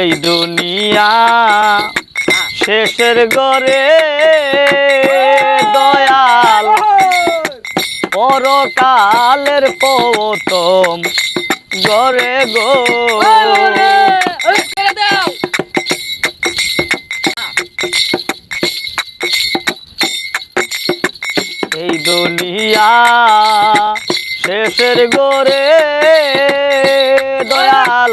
এই দুনিয়া শেষের গরে দয়াল। পরকালের পৌতম গরে গো। এই দুনিয়া শেষের গরে দয়াল।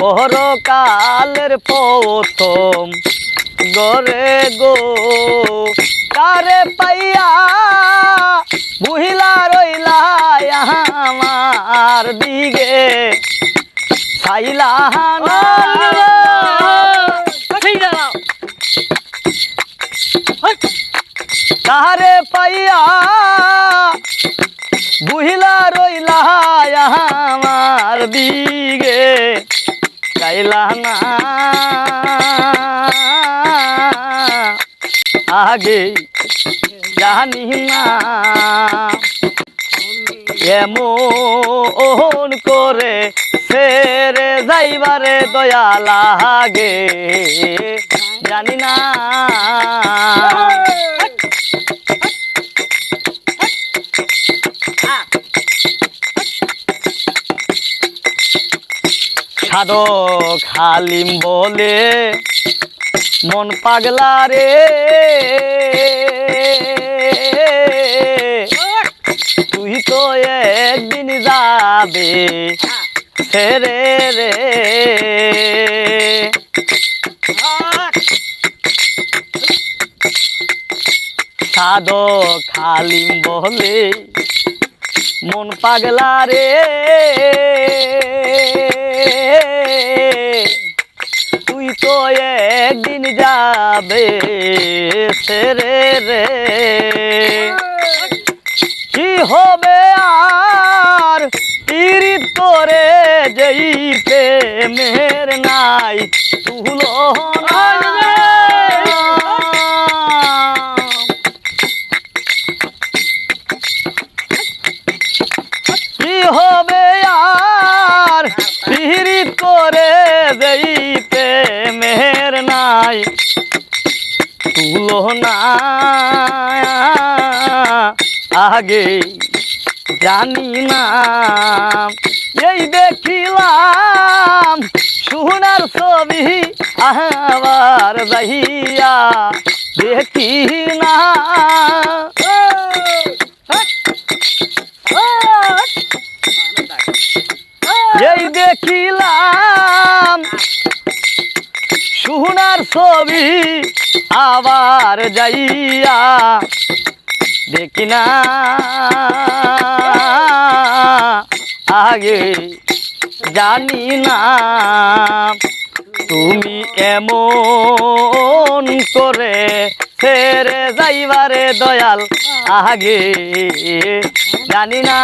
পরকালের প্রথম গরে গো। কারে পাইয়া বুহিলা রইলা আমার দিগে ছাইলা না কারে পাইয়া বুহিলা রইলা আমার দিগে চাইলা না। আগে জানি না এমন করে ফেরে যাইবারে দয়া লাগে জানি না। সাধক হালিম বলে, মন পাগলা রে। তুই তো একদিন যাবে ফেরে রে। সাধক হালিম বলে, মন পাগলা রে। তো একদিন যাবে সেরে রে। কি হবে আর? পীড়িত করে যেই প্রেমের নাই তুলো কি হবে আর? পিহিত করে মেহের নাই তুলো না। আগে জানি না এই দেখিলাম সোনার ছবি আবার যাইয়া ছবি আবার যাইয়া দেখি না। আগে জানি না তুমি এমন করে ফেরে যাইবারে দয়াল। আগে জানি না।